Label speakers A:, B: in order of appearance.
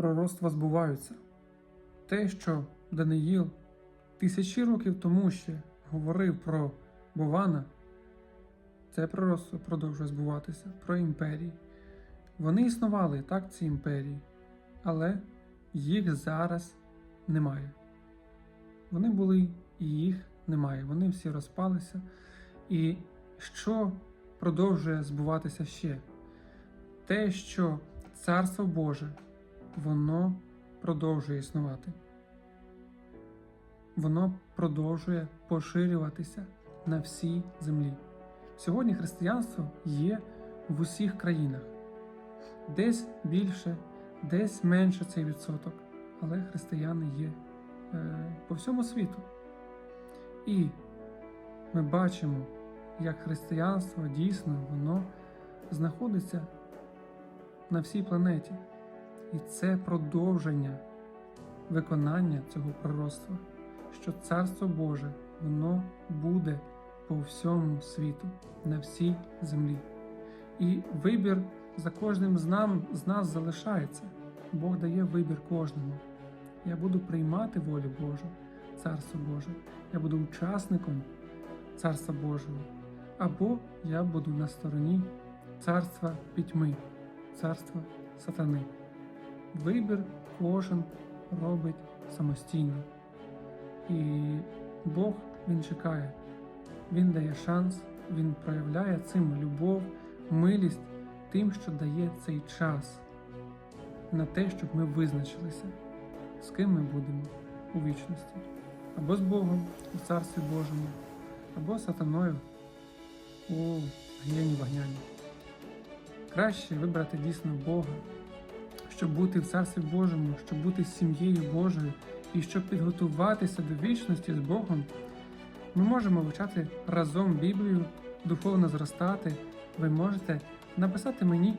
A: пророцтва збуваються. Те, що Даниїл тисячі років тому ще говорив про Бована, це пророцтво продовжує збуватися про імперії. Вони існували, так, ці імперії, але їх зараз немає. Вони були і їх немає. Вони всі розпалися. І що продовжує збуватися ще? Те, що Царство Боже, воно продовжує існувати. Воно продовжує поширюватися на всій землі. Сьогодні християнство є в усіх країнах. Десь більше, десь менше цей відсоток, але християни є е, по всьому світу. І ми бачимо, як християнство дійсно воно знаходиться на всій планеті. І це продовження виконання цього пророцтва, що Царство Боже воно буде по всьому світу, на всій землі. І вибір за кожним з, нам, з нас залишається. Бог дає вибір кожному. Я буду приймати волю Божу, Царство Боже. Я буду учасником Царства Божого. Або я буду на стороні царства пітьми, царства сатани. Вибір кожен робить самостійно. І Бог Він чекає, Він дає шанс, Він проявляє цим любов, милість тим, що дає цей час на те, щоб ми визначилися, з ким ми будемо у вічності. Або з Богом у Царстві Божому, або сатаною у гнієнні вогняні. Краще вибрати дійсно Бога, щоб бути в Царстві Божому, щоб бути сім'єю Божою і щоб підготуватися до вічності з Богом, ми можемо вивчати разом Біблію, духовно зростати. Ви можете написати мені